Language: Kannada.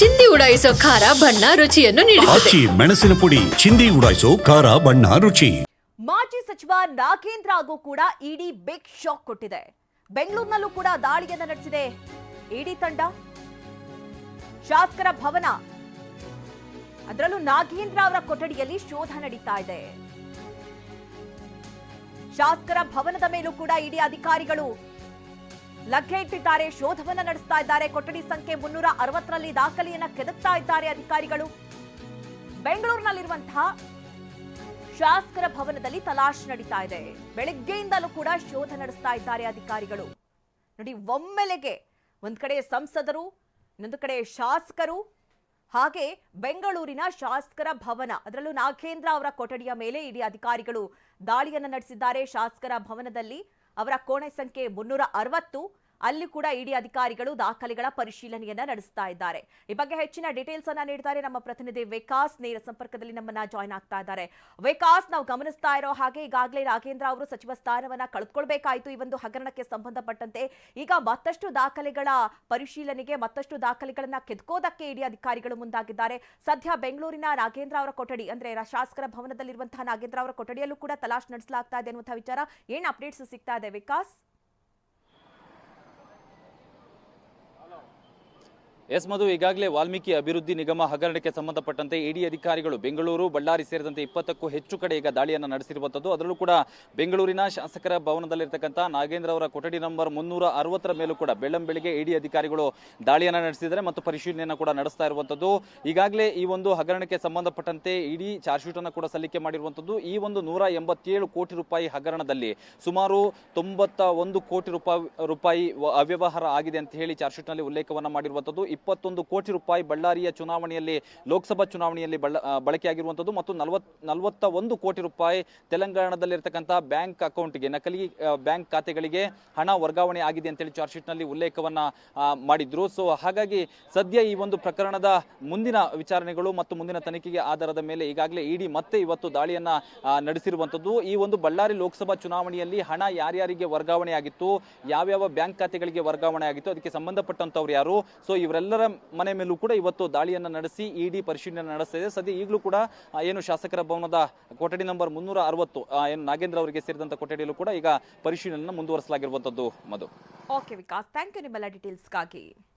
ಚಿಂದಿ ಉಡಾಯಿಸೋ ಖಾರ ಬಣ್ಣ ರುಚಿಯನ್ನು ನೀಡುತ್ತದೆ. ಆಚಿ ಮೆಣಸಿನ ಪುಡಿ ಚಿಂದಿ ಉಡಾಯಿಸೋ ಖಾರ ಬಣ್ಣ ರುಚಿ. ಮಾಜಿ ಸಚಿವ ನಾಗೇಂದ್ರ ಹಾಗೂ ಕೂಡ ಇಡಿ ಬಿಗ್ ಶಾಕ್ ಕೊಟ್ಟಿದೆ. ಬೆಂಗಳೂರಿನಲ್ಲೂ ಕೂಡ ದಾಳಿಯನ್ನು ನಡೆಸಿದೆ. ಇಡಿ ತಂಡ ಶಾಸಕರ ಭವನ. ಅದರಲ್ಲೂ ನಾಗೇಂದ್ರ ಅವರ ಕೊಠಡಿಯಲ್ಲಿ ಶೋಧ ನಡೀತಾ ಇದೆ. ಶಾಸಕರ ಭವನದ ಮೇಲೂ ಕೂಡ ಇಡಿ ಅಧಿಕಾರಿಗಳು ಲಗ್ಗೆ ಇಟ್ಟಿದ್ದಾರೆ ಶೋಧವನ್ನ ನಡೆಸ್ತಾ ಇದ್ದಾರೆ. ಕೊಠಡಿ ಸಂಖ್ಯೆ ಮುನ್ನೂರ ಅರವತ್ತರಲ್ಲಿ ದಾಖಲೆಯನ್ನ ಕೆದಕ್ತಾ ಇದ್ದಾರೆ ಅಧಿಕಾರಿಗಳು. ಬೆಂಗಳೂರಿನಲ್ಲಿರುವಂತಹ ಶಾಸಕರ ಭವನದಲ್ಲಿ ತಲಾಶ್ ನಡೀತಾ ಇದೆ. ಬೆಳಗ್ಗೆಯಿಂದಲೂ ಕೂಡ ಶೋಧ ನಡೆಸ್ತಾ ಇದ್ದಾರೆ ಅಧಿಕಾರಿಗಳು. ನೋಡಿ, ಒಮ್ಮೆಲೆಗೆ ಒಂದ್ ಕಡೆ ಸಂಸದರು, ಇನ್ನೊಂದು ಕಡೆ ಶಾಸಕರು, ಹಾಗೆ ಬೆಂಗಳೂರಿನ ಶಾಸಕರ ಭವನ. ಅದರಲ್ಲೂ ನಾಗೇಂದ್ರ ಅವರ ಕೊಠಡಿಯ ಮೇಲೆ ಇಡೀ ಅಧಿಕಾರಿಗಳು ದಾಳಿಯನ್ನು ನಡೆಸಿದ್ದಾರೆ. ಶಾಸಕರ ಭವನದಲ್ಲಿ ಅವರ ಕೋಣೆ ಸಂಖ್ಯೆ ಮುನ್ನೂರ ಅರವತ್ತು ಅಲ್ಲಿ ಕೂಡ ಇಡಿ ಅಧಿಕಾರಿಗಳು ದಾಖಲೆಗಳ ಪರಿಶೀಲನೆಯನ್ನ ನಡೆಸ್ತಾ ಇದ್ದಾರೆ. ಈ ಬಗ್ಗೆ ಹೆಚ್ಚಿನ ಡೀಟೇಲ್ಸ್ ಅನ್ನ ನೀಡ್ತಾರೆ ನಮ್ಮ ಪ್ರತಿನಿಧಿ ವಿಕಾಸ್. ನೇರ ಸಂಪರ್ಕದಲ್ಲಿ ನಮ್ಮನ್ನ ಜಾಯ್ನ್ ಆಗ್ತಾ ಇದ್ದಾರೆ. ವಿಕಾಸ್, ನಾವು ಗಮನಿಸ್ತಾ ಇರೋ ಹಾಗೆ ಈಗಾಗಲೇ ರಾಘೇಂದ್ರ ಅವರು ಸಚಿವ ಸ್ಥಾನವನ್ನ ಕಳೆದುಕೊಳ್ಬೇಕಾಯಿತು ಈ ಒಂದು ಹಗರಣಕ್ಕೆ ಸಂಬಂಧಪಟ್ಟಂತೆ. ಈಗ ಮತ್ತಷ್ಟು ದಾಖಲೆಗಳ ಪರಿಶೀಲನೆಗೆ, ಮತ್ತಷ್ಟು ದಾಖಲೆಗಳನ್ನ ಕೆದ್ಕೋದಕ್ಕೆ ಇಡಿ ಅಧಿಕಾರಿಗಳು ಮುಂದಾಗಿದ್ದಾರೆ. ಸದ್ಯ ಬೆಂಗಳೂರಿನ ನಾಗೇಂದ್ರ ಅವರ ಕೊಠಡಿ, ಅಂದ್ರೆ ಶಾಸಕರ ಭವನದಲ್ಲಿರುವಂತಹ ನಾಗೇಂದ್ರ ಅವರ ಕೊಠಡಿಯಲ್ಲೂ ಕೂಡ ತಲಾಶ್ ನಡೆಸಲಾಗ್ತಾ ಇದೆ ಅನ್ನುವಂತಹ ವಿಚಾರ. ಏನ್ ಅಪ್ಡೇಟ್ಸ್ ಸಿಗ್ತಾ ಇದೆ ವಿಕಾಸ್? ಎಸ್ ಮಧು, ಈಗಾಗಲೇ ವಾಲ್ಮೀಕಿ ಅಭಿವೃದ್ಧಿ ನಿಗಮ ಹಗರಣಕ್ಕೆ ಸಂಬಂಧಪಟ್ಟಂತೆ ಇಡಿ ಅಧಿಕಾರಿಗಳು ಬೆಂಗಳೂರು, ಬಳ್ಳಾರಿ ಸೇರಿದಂತೆ ಇಪ್ಪತ್ತಕ್ಕೂ ಹೆಚ್ಚು ಕಡೆ ಈಗ ದಾಳಿಯನ್ನು ನಡೆಸಿರುವಂಥದ್ದು. ಅದರಲ್ಲೂ ಕೂಡ ಬೆಂಗಳೂರಿನ ಶಾಸಕರ ಭವನದಲ್ಲಿರ್ತಕ್ಕಂಥ ನಾಗೇಂದ್ರ ಅವರ ಕೊಠಡಿ ನಂಬರ್ ಮುನ್ನೂರ ಅರವತ್ತರ ಮೇಲೂ ಕೂಡ ಬೆಳ್ಳಂ ಬೆಳಿಗ್ಗೆ ಇಡಿ ಅಧಿಕಾರಿಗಳು ದಾಳಿಯನ್ನು ನಡೆಸಿದ್ದಾರೆ ಮತ್ತು ಪರಿಶೀಲನೆಯನ್ನು ಕೂಡ ನಡೆಸ್ತಾ ಇರುವಂಥದ್ದು. ಈಗಾಗಲೇ ಈ ಒಂದು ಹಗರಣಕ್ಕೆ ಸಂಬಂಧಪಟ್ಟಂತೆ ಇಡಿ ಚಾರ್ಜ್ ಶೀಟ್ ಅನ್ನು ಕೂಡ ಸಲ್ಲಿಕೆ ಮಾಡಿರುವಂಥದ್ದು. ಈ ಒಂದು ನೂರ ಎಂಬತ್ತೇಳು ಕೋಟಿ ರೂಪಾಯಿ ಹಗರಣದಲ್ಲಿ ಸುಮಾರು ತೊಂಬತ್ತ ಒಂದು ಕೋಟಿ ರೂಪಾಯಿ ರೂಪಾಯಿ ಅವ್ಯವಹಾರ ಆಗಿದೆ ಅಂತ ಹೇಳಿ ಚಾರ್ಜ್ ಶೀಟ್ನಲ್ಲಿ ಉಲ್ಲೇಖವನ್ನು ಮಾಡಿರುವಂಥದ್ದು. ಇಪ್ಪತ್ತೊಂದು ಕೋಟಿ ರೂಪಾಯಿ ಬಳ್ಳಾರಿಯ ಚುನಾವಣೆಯಲ್ಲಿ, ಲೋಕಸಭಾ ಚುನಾವಣೆಯಲ್ಲಿ ಬಳ್ಳ ಬಳಕೆಯಾಗಿರುವಂಥದ್ದು ಮತ್ತು ನಲವತ್ ನಲವತ್ತ ಒಂದು ಕೋಟಿ ರೂಪಾಯಿ ತೆಲಂಗಾಣದಲ್ಲಿರ್ತಕ್ಕಂಥ ಬ್ಯಾಂಕ್ ಅಕೌಂಟ್ಗೆ, ನಕಲಿ ಬ್ಯಾಂಕ್ ಖಾತೆಗಳಿಗೆ ಹಣ ವರ್ಗಾವಣೆ ಆಗಿದೆ ಅಂತೇಳಿ ಚಾರ್ಜ್ ಶೀಟ್ನಲ್ಲಿ ಉಲ್ಲೇಖವನ್ನ ಮಾಡಿದ್ರು. ಸೊ, ಹಾಗಾಗಿ ಸದ್ಯ ಈ ಒಂದು ಪ್ರಕರಣದ ಮುಂದಿನ ವಿಚಾರಣೆಗಳು ಮತ್ತು ಮುಂದಿನ ತನಿಖೆಗೆ ಆಧಾರದ ಮೇಲೆ ಈಗಾಗಲೇ ಇಡಿ ಮತ್ತೆ ಇವತ್ತು ದಾಳಿಯನ್ನ ನಡೆಸಿರುವಂಥದ್ದು. ಈ ಒಂದು ಬಳ್ಳಾರಿ ಲೋಕಸಭಾ ಚುನಾವಣೆಯಲ್ಲಿ ಹಣ ಯಾರ್ಯಾರಿಗೆ ವರ್ಗಾವಣೆ ಆಗಿತ್ತು, ಯಾವ್ಯಾವ ಬ್ಯಾಂಕ್ ಖಾತೆಗಳಿಗೆ ವರ್ಗಾವಣೆ ಆಗಿತ್ತು, ಅದಕ್ಕೆ ಸಂಬಂಧಪಟ್ಟಂತವ್ರು ಯಾರು? ಸೊ ಇವರೆಲ್ಲರ ಮನೆ ಮೇಲೂ ಕೂಡ ಇವತ್ತು ದಾಳಿಯನ್ನ ನಡೆಸಿ ಇಡಿ ಪರಿಶೀಲನೆ ನಡೆಸ್ತಾ ಇದೆ. ಸದ್ಯ ಈಗಲೂ ಕೂಡ ಏನು ಶಾಸಕರ ಭವನದ ಕೊಠಡಿ ನಂಬರ್ ಮುನ್ನೂರ ಅರವತ್ತು ಏನು ನಾಗೇಂದ್ರ ಅವರಿಗೆ ಸೇರಿದಂತ ಕೊಠಡಿಯಲ್ಲೂ ಕೂಡ ಈಗ ಪರಿಶೀಲನೆ ಮುಂದುವರಿಸಲಾಗಿರುವಂತದ್ದು Madhu okay Vikas thank you ನಿಮ್ಮೆಲ್ಲ ಡೀಟೇಲ್ಸ್ಗಾಗಿ